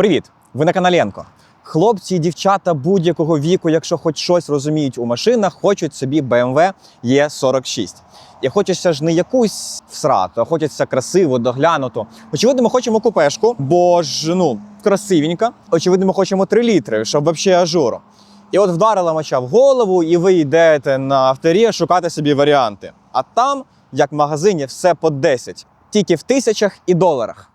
Привіт! Ви на каналі Енко. Хлопці і дівчата будь-якого віку, якщо хоч щось розуміють у машинах, хочуть собі BMW E46. І хочеться ж не якусь всрату, а хочеться красиво, доглянуту. Очевидно, ми хочемо купешку, бо ж ну красивенька. Очевидно, ми хочемо 3 літри, щоб взагалі ажуру. І от вдарила моча в голову, і ви йдете на авторі шукати собі варіанти. А там, як в магазині, все по 10, тільки в тисячах і доларах.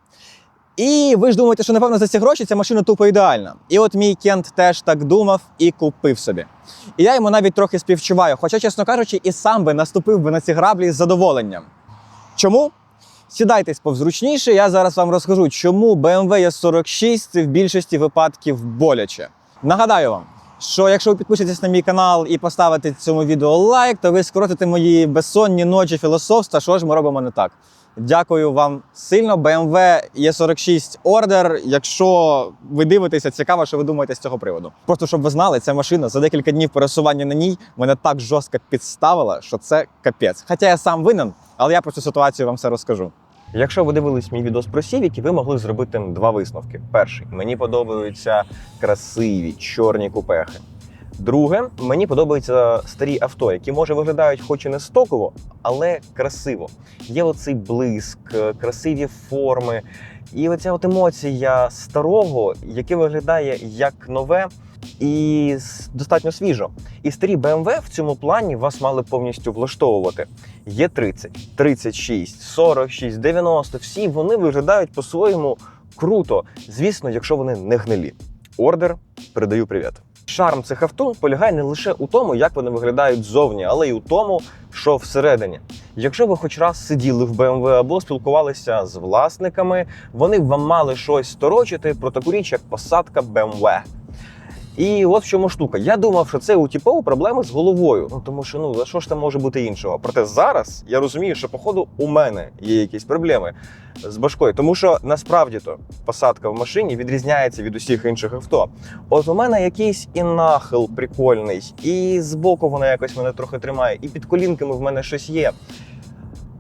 І ви ж думаєте, що напевно за ці гроші ця машина тупо ідеальна. І от мій Кент теж так думав і купив собі. І я йому навіть трохи співчуваю, хоча, чесно кажучи, і сам би наступив би на ці граблі з задоволенням. Чому? Сідайтесь повзручніше, я зараз вам розкажу, чому BMW E46 це в більшості випадків боляче. Нагадаю вам, що якщо ви підпишетесь на мій канал і поставите цьому відео лайк, то ви скоротите мої безсонні ночі філософства. Що ж ми робимо не так? Дякую вам сильно. BMW E46 Order. Якщо ви дивитеся, цікаво, що ви думаєте з цього приводу. Просто щоб ви знали, ця машина за декілька днів пересування на ній мене так жорстко підставила, що це капець. Хоча я сам винен, але я про цю ситуацію вам все розкажу. Якщо ви дивились мій відос про Сівіки, ви могли зробити два висновки. Перший мені подобаються красиві чорні купехи. Друге, мені подобаються старі авто, які може виглядають хоч і не стоково, але красиво. Є оцей блиск, красиві форми. І оця от емоція старого, яке виглядає як нове і достатньо свіжо. І старі BMW в цьому плані вас мали повністю влаштовувати. Є 30, 36, 46, 90, всі вони виглядають по-своєму круто. Звісно, якщо вони не гнилі. Ордер, передаю привіт. Шарм цих авто полягає не лише у тому, як вони виглядають ззовні, але й у тому, що всередині. Якщо ви хоч раз сиділи в BMW або спілкувалися з власниками, вони б вам мали щось сторочити про таку річ, як посадка BMW. І от в чому штука. Я думав, що це у тіпов проблеми з головою. Ну тому що ну а що ж там може бути іншого? Проте зараз я розумію, що походу у мене є якісь проблеми з башкою, тому що насправді то посадка в машині відрізняється від усіх інших авто. От у мене якийсь і нахил прикольний, і збоку вона якось мене трохи тримає, і під колінками в мене щось є.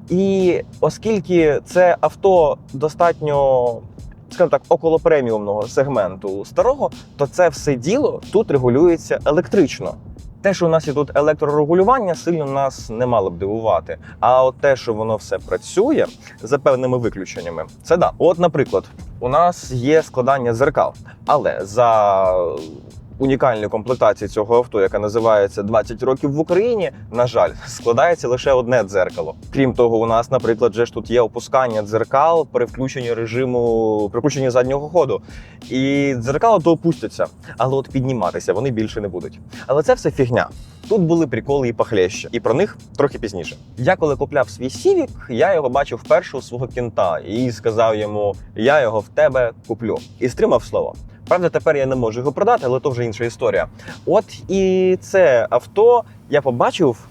І оскільки це авто достатньо, скажімо так, около преміумного сегменту старого, то це все діло тут регулюється електрично. Те, що у нас є тут електрорегулювання, сильно нас не мало б дивувати. А от те, що воно все працює за певними виключеннями, це да. От, наприклад, у нас є складання зеркал, але за унікальну комплектацію цього авто, яка називається 20 років в Україні, на жаль, складається лише одне дзеркало. Крім того, у нас, наприклад, же ж тут є опускання дзеркал при включенні режиму при включенні заднього ходу. І дзеркала то опустяться, але от підніматися вони більше не будуть. Але це все фігня. Тут були приколи і похлеще, і про них трохи пізніше. Я коли купляв свій сівік, я його бачив вперше у свого кінта і сказав йому: я його в тебе куплю. І стримав слово. Правда, тепер я не можу його продати, але то вже інша історія. От і це авто я побачив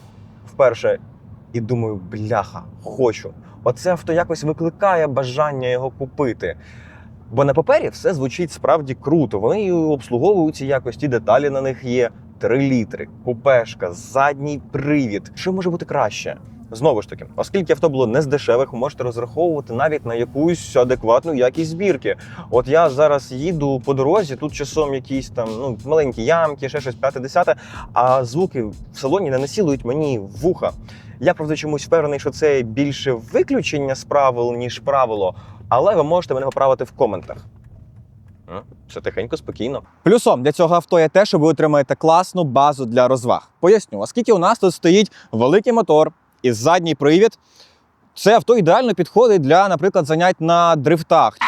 вперше і думаю, бляха, хочу. Оце авто якось викликає бажання його купити. Бо на папері все звучить справді круто. Вони і обслуговуються якось, ті деталі на них є. 3 літри, купешка, задній привід. Що може бути краще? Знову ж таки, оскільки авто було не з дешевих, ви можете розраховувати навіть на якусь адекватну якість збірки. От я зараз їду по дорозі, тут часом якісь там ну маленькі ямки, ще щось п'яте десяте, а звуки в салоні не насілують мені вуха. Я правда чомусь впевнений, що це більше виключення з правил, ніж правило, але ви можете мене поправити в коментах. Все тихенько, спокійно. Плюсом для цього авто є те, що ви отримаєте класну базу для розваг. Поясню, оскільки у нас тут стоїть великий мотор і задній привід, це авто ідеально підходить для, наприклад, занять на дрифтах.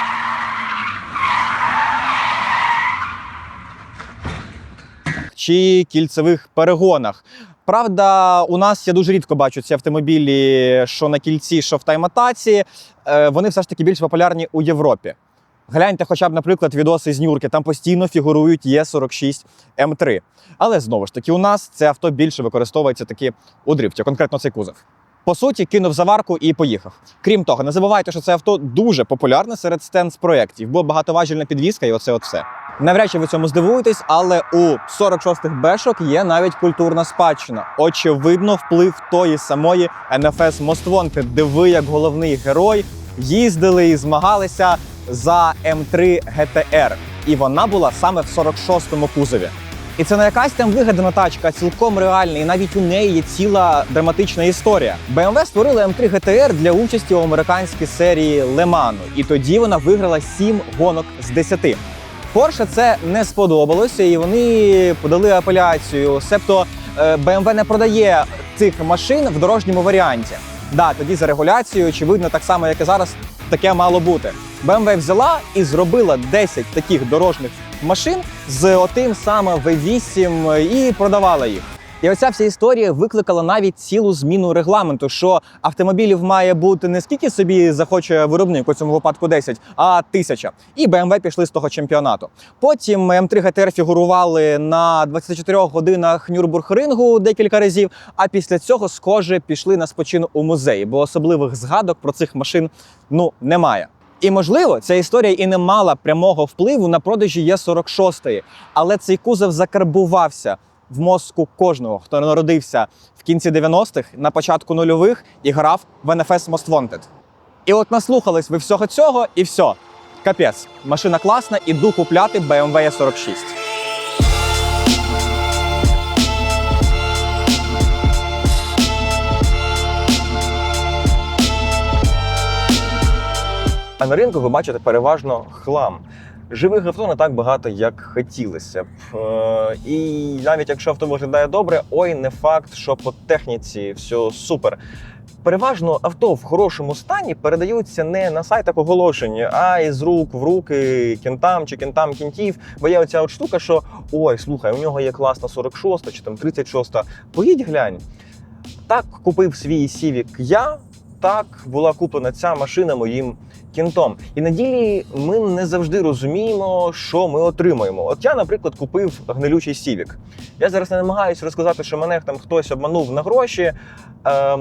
Чи кільцевих перегонах. Правда, у нас я дуже рідко бачу ці автомобілі, що на кільці, що в тайм-атаці. Е, Вони все ж таки більш популярні у Європі. Гляньте, хоча б, наприклад, відоси з Нюрки, там постійно фігурують Є46 М3. Але знову ж таки, у нас це авто більше використовується таки у дрифті, конкретно цей кузов. По суті, кинув заварку і поїхав. Крім того, не забувайте, що це авто дуже популярне серед стенс-проєктів, бо багатоважільна підвізка і оце от все. Навряд чи ви цьому здивуєтесь, але у 46-х бешок є навіть культурна спадщина. Очевидно, вплив тої самої НФС Моствонки, де ви, як головний герой, їздили і змагалися за М3 GTR. і вона була саме в 46-му кузові. І це не якась там вигадана тачка, а цілком реальна, і навіть у неї є ціла драматична історія. BMW створили М3 GTR для участі у американській серії Леману, і тоді вона виграла 7 гонок з 10. Porsche це не сподобалося, і вони подали апеляцію. Себто е, BMW не продає цих машин в дорожньому варіанті. Да, тоді за регуляцією, очевидно, так само, як і зараз, таке мало бути. BMW взяла і зробила 10 таких дорожніх машин з отим саме V8 і продавала їх. І оця вся історія викликала навіть цілу зміну регламенту, що автомобілів має бути не скільки собі захоче виробник у цьому випадку 10, а тисяча. І BMW пішли з того чемпіонату. Потім М3 GTR фігурували на 24 годинах Нюрбург-рингу декілька разів. А після цього, схоже, пішли на спочинок у музеї, бо особливих згадок про цих машин ну немає. І можливо, ця історія і не мала прямого впливу на продажі Є46, але цей кузов закарбувався в мозку кожного, хто народився в кінці 90-х, на початку нульових і грав в NFS Most Wanted. І от наслухались ви всього цього, і все. Капець, машина класна, іду купляти BMW E46. А на ринку ви бачите переважно хлам. Живих авто не так багато, як хотілося б. Е, І навіть якщо авто виглядає добре, ой, не факт, що по техніці все супер. Переважно авто в хорошому стані передаються не на сайтах оголошень, а із рук в руки кінтам чи кінтам кінтів. Бо є оця от штука, що ой, слухай, у нього є класна 46 чи там 36. Поїдь глянь. Так купив свій Civic я, так була куплена ця машина моїм кінтом. І на ділі ми не завжди розуміємо, що ми отримаємо. От я, наприклад, купив гнилючий Civic. Я зараз не намагаюся розказати, що мене там хтось обманув на гроші. Е,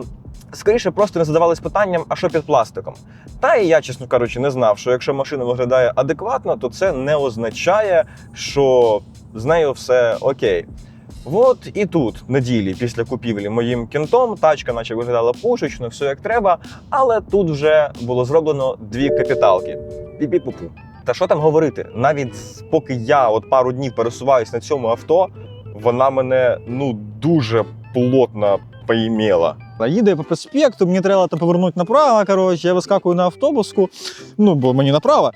Скоріше просто не задавались питанням, а що під пластиком. Та і я, чесно кажучи, не знав, що якщо машина виглядає адекватно, то це не означає, що з нею все окей. От і тут, на ділі, після купівлі моїм кінтом, тачка, наче виглядала пушечно, все як треба, але тут вже було зроблено дві капіталки. Пі-пі-пу-пу. Та що там говорити? Навіть поки я от пару днів пересуваюсь на цьому авто, вона мене ну дуже плотно поїмела. Їде я по проспекту, мені треба там повернути направо. Коротше, я вискакую на автобуску, ну бо мені направо.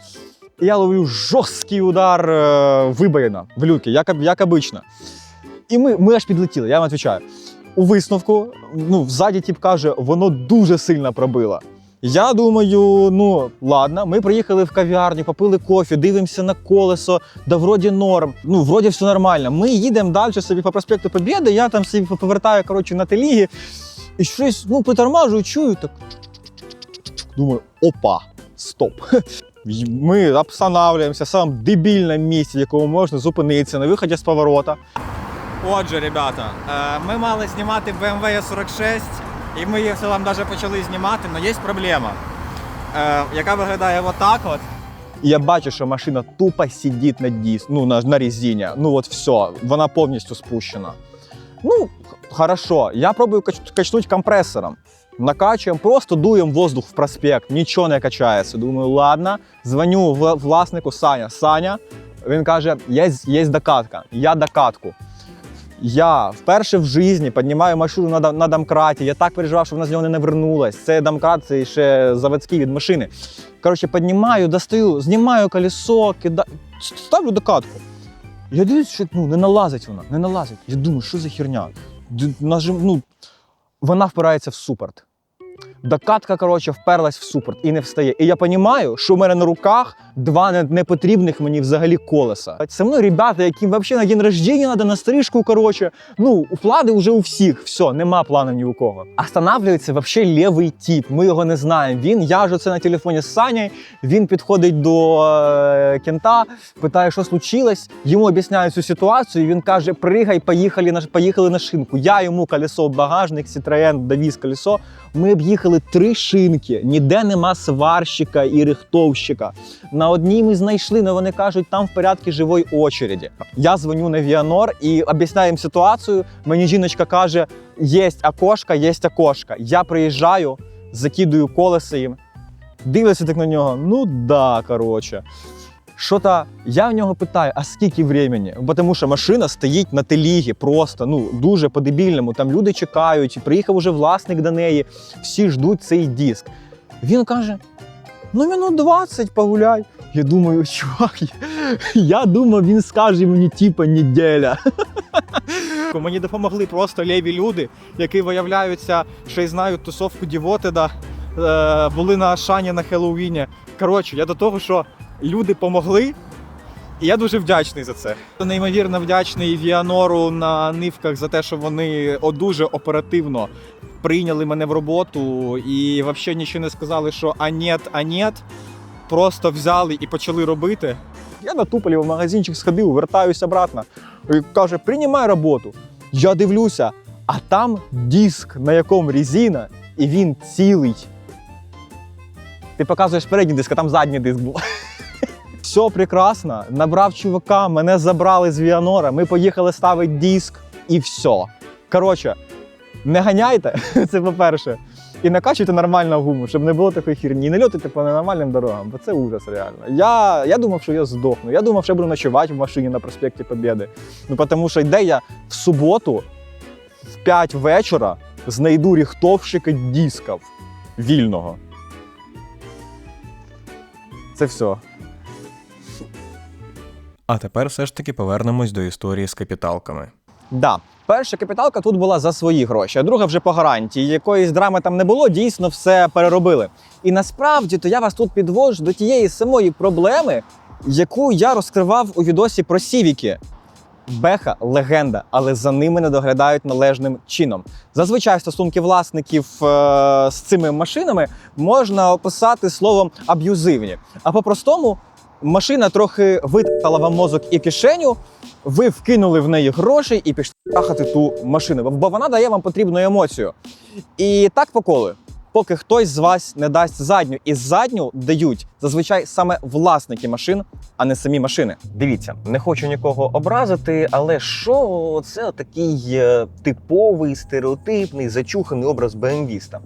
Я ловлю жорсткий удар е, вибоїна в люки, як, як обично. І ми, ми аж підлетіли, я вам відповідаю. У висновку, ну, взаді тип каже, воно дуже сильно пробило. Я думаю, ну ладно, ми приїхали в кав'ярню, попили кофе, дивимося на колесо, да вроді норм. Ну, вроді все нормально. Ми їдемо далі собі по проспекту Побєди, я там собі повертаю коротше, на телігі і щось ну, притормажую, чую так. Думаю, опа, стоп. Ми обстанавливаємося в самому дебільному місці, в якому можна зупинитися на виході з поворота. Отже, ребята, е, ми мали знімати BMW E46, і ми її в цілому навіть почали знімати, але є проблема, е, яка виглядає отак от. Я бачу, що машина тупо сидить на дис, ну, на, на резині. Ну от все, вона повністю спущена. Ну, хорошо, я пробую кач- качнути компресором. Накачуємо, просто дуємо воздух в проспект, нічого не качається. Думаю, ладно, дзвоню власнику Саня. Саня, він каже, є, є докатка. Я докатку. Я вперше в житті піднімаю машину на, на домкраті. Я так переживав, що вона з нього не навернулась. Це домкрат, це ще заводський від машини. Коротше, піднімаю, достаю, знімаю колесо, кидаю, ставлю докатку. Я дивлюсь, що ну, не налазить вона, не налазить. Я думаю, що за херня? Ну, вона впирається в супорт. Докатка, коротше, вперлась в супорт і не встає. І я розумію, що в мене на руках два непотрібних мені взагалі колеса. Це мною ребята, яким взагалі на день рождення треба на стрижку. Коротше, ну, плани вже у всіх. Все, нема планів ні у кого. Останавливається взагалі лівий тип. Ми його не знаємо. Він, я ж оце на телефоні з Санєю, він підходить до е, кента, питає, що случилось. Йому об'ясняють цю ситуацію. і Він каже: пригай, поїхали на поїхали на шинку. Я йому колесо багажник, Citroen довіз колесо. Ми об'їхали три шинки. Ніде нема сварщика і рихтовщика. На одній ми знайшли, але вони кажуть, там в порядку живої очереді. Я дзвоню на Віанор і об'ясняю їм ситуацію. Мені жіночка каже: є окошко, є окошко. Я приїжджаю, закидую колеса їм. Дивляться так на нього. Ну да, коротше. Що-то я в нього питаю, а скільки времени? Тому що машина стоїть на телігі просто, ну дуже по-дебільному. Там люди чекають, приїхав уже власник до неї, всі ждуть цей диск. Він каже: ну минут 20 погуляй. Я думаю, чувак, я думав, він скаже мені, типа, неділя. Мені допомогли просто ліві люди, які виявляються, що й знають тусовку Дівотеда, е, були на Ашані на Хеллоуіні. Коротше, я до того, що люди помогли, і я дуже вдячний за це. Неймовірно вдячний Віанору на нивках за те, що вони дуже оперативно прийняли мене в роботу і взагалі нічого не сказали, що а нет, а нет. Просто взяли і почали робити. Я на Туполі в магазинчик сходив, вертаюся обратно. Каже, приймай роботу. Я дивлюся, а там диск, на якому резина, і він цілий. Ти показуєш передній диск, а там задній диск був. Все прекрасно. Набрав чувака, мене забрали з Віанора, ми поїхали ставити диск і все. Коротше, не ганяйте, це по-перше. І накачуйте нормальну гуму, щоб не було такої херні. І не льотайте по ненормальним дорогам, бо це ужас реально. Я, я думав, що я здохну. Я думав, що я буду ночувати в машині на проспекті Побєди. Ну тому що йде я в суботу в 5 вечора знайду ріхтовщика дисків вільного. Це все. А тепер все ж таки повернемось до історії з капіталками. Да. Перша капіталка тут була за свої гроші, а друга вже по гарантії. Якоїсь драми там не було, дійсно все переробили. І насправді то я вас тут підвожу до тієї самої проблеми, яку я розкривав у відосі про сівіки. Беха легенда, але за ними не доглядають належним чином. Зазвичай стосунки власників е- з цими машинами можна описати словом аб'юзивні. А по-простому, машина трохи витратила вам мозок і кишеню, ви вкинули в неї гроші і пішли трахати ту машину, бо вона дає вам потрібну емоцію. І так по колу. Поки хтось з вас не дасть задню, і задню дають зазвичай саме власники машин, а не самі машини. Дивіться, не хочу нікого образити, але що це такий е, типовий стереотипний зачуханий образ БМВіста?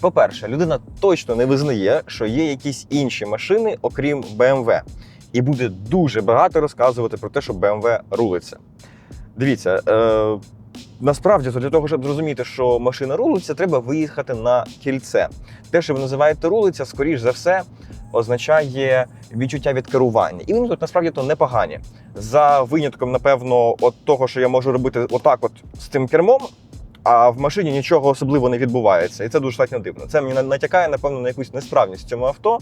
По-перше, людина точно не визнає, що є якісь інші машини, окрім BMW і буде дуже багато розказувати про те, що BMW рулиться. Дивіться, е, насправді для того, щоб зрозуміти, що машина рулиться, треба виїхати на кільце. Те, що ви називаєте рулиться, скоріш за все, означає відчуття від керування. І вони тут насправді то непогані. За винятком, напевно, от того, що я можу робити отак, от з цим кермом. А в машині нічого особливо не відбувається, і це дуже достатньо дивно. Це мені натякає, напевно, на якусь несправність в цьому авто,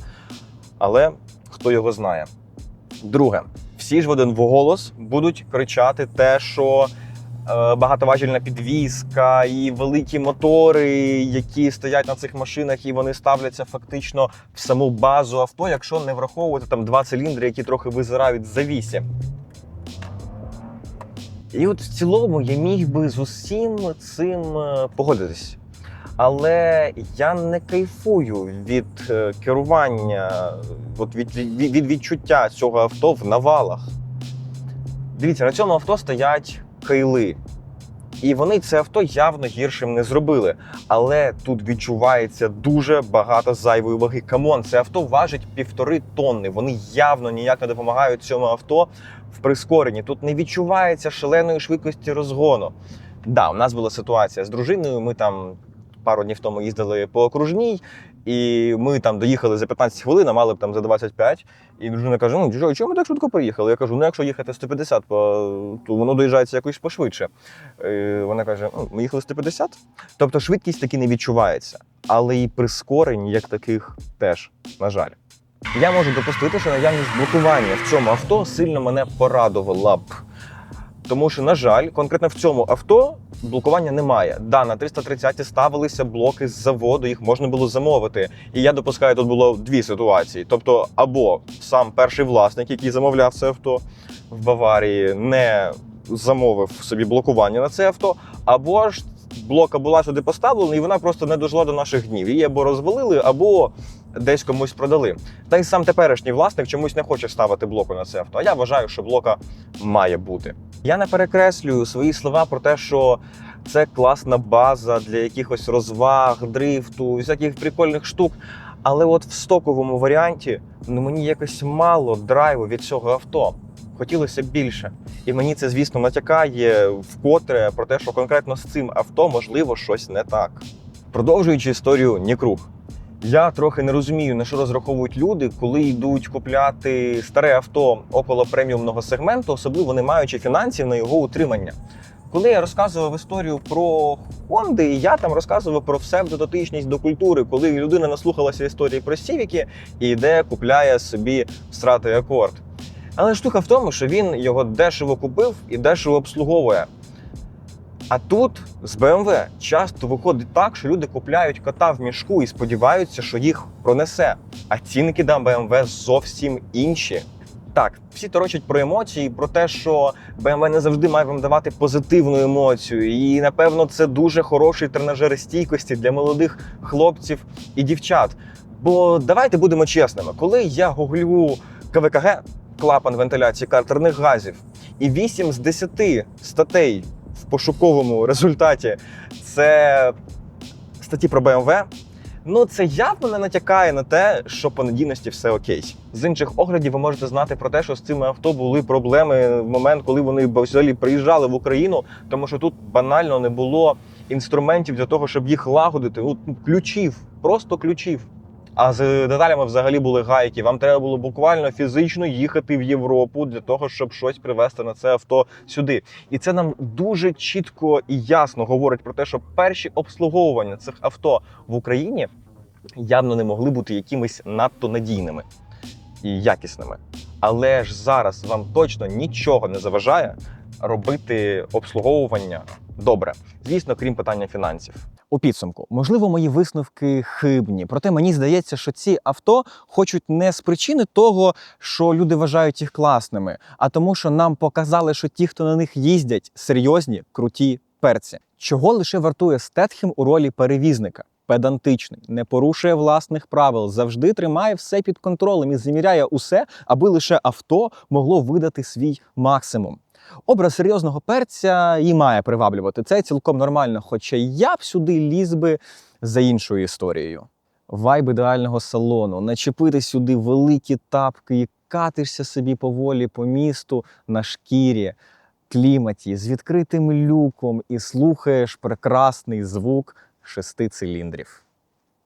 але хто його знає. Друге, всі ж в один голос будуть кричати те, що е, багатоважільна підвізка і великі мотори, які стоять на цих машинах, і вони ставляться фактично в саму базу авто, якщо не враховувати там два циліндри, які трохи визирають з завісі. І от в цілому я міг би з усім цим е, погодитись. Але я не кайфую від е, керування, от від, від, від відчуття цього авто в навалах. Дивіться, на цьому авто стоять кейли. І вони це авто явно гіршим не зробили. Але тут відчувається дуже багато зайвої ваги. Камон, це авто важить півтори тонни. Вони явно ніяк не допомагають цьому авто в прискоренні. Тут не відчувається шаленої швидкості розгону. Да, у нас була ситуація з дружиною. Ми там пару днів тому їздили по окружній, і ми там доїхали за 15 хвилин, а мали б там за 25. І дружина каже: ну чого ми так швидко приїхали? Я кажу, ну якщо їхати 150, то воно доїжджається якось пошвидше. Е, Вона каже: ну, ми їхали 150. Тобто швидкість таки не відчувається. Але і прискорень як таких теж, на жаль. Я можу допустити, що наявність блокування в цьому авто сильно мене порадувала б. Тому що, на жаль, конкретно в цьому авто блокування немає. Да, на 330 ставилися блоки з заводу, їх можна було замовити. І я допускаю, тут було дві ситуації. Тобто, або сам перший власник, який замовляв це авто в Баварії, не замовив собі блокування на це авто, або ж блока була сюди поставлена, і вона просто не дожила до наших днів. Її або розвалили, або десь комусь продали. Та й сам теперішній власник чомусь не хоче ставити блоку на це авто. А я вважаю, що блока має бути. Я не перекреслюю свої слова про те, що це класна база для якихось розваг, дрифту, всяких прикольних штук. Але от в стоковому варіанті ну мені якось мало драйву від цього авто. Хотілося більше. І мені це, звісно, натякає вкотре про те, що конкретно з цим авто можливо щось не так. Продовжуючи історію Нікруг. Я трохи не розумію, на що розраховують люди, коли йдуть купляти старе авто около преміумного сегменту, особливо не маючи фінансів на його утримання. Коли я розказував історію про Хонди, я там розказував про псевдодотичність до культури, коли людина наслухалася історії про Сівіки і йде, купляє собі стратий акорд. Але штука в тому, що він його дешево купив і дешево обслуговує. А тут з BMW часто виходить так, що люди купляють кота в мішку і сподіваються, що їх пронесе. А цінники на BMW зовсім інші. Так, всі торочать про емоції, про те, що BMW не завжди має вам давати позитивну емоцію. І напевно це дуже хороший тренажер стійкості для молодих хлопців і дівчат. Бо давайте будемо чесними, коли я гуглю КВКГ, клапан вентиляції картерних газів, і 8 з 10 статей в пошуковому результаті це статті про BMW, ну це явно не натякає на те, що по надійності все окей. З інших оглядів ви можете знати про те, що з цими авто були проблеми в момент, коли вони взагалі приїжджали в Україну, тому що тут банально не було інструментів для того, щоб їх лагодити. Ну, ключів, просто ключів. А з деталями взагалі були гайки. Вам треба було буквально фізично їхати в Європу для того, щоб щось привезти на це авто сюди. І це нам дуже чітко і ясно говорить про те, що перші обслуговування цих авто в Україні явно не могли бути якимись надто надійними і якісними. Але ж зараз вам точно нічого не заважає робити обслуговування добре. Звісно, крім питання фінансів. У підсумку, можливо, мої висновки хибні. Проте мені здається, що ці авто хочуть не з причини того, що люди вважають їх класними, а тому, що нам показали, що ті, хто на них їздять, серйозні, круті перці. Чого лише вартує Стетхем у ролі перевізника? Педантичний, не порушує власних правил, завжди тримає все під контролем і заміряє усе, аби лише авто могло видати свій максимум. Образ серйозного перця і має приваблювати. Це цілком нормально, хоча я б сюди ліз би за іншою історією. Вайб ідеального салону, начепити сюди великі тапки і катишся собі поволі по місту на шкірі, кліматі з відкритим люком і слухаєш прекрасний звук шести циліндрів.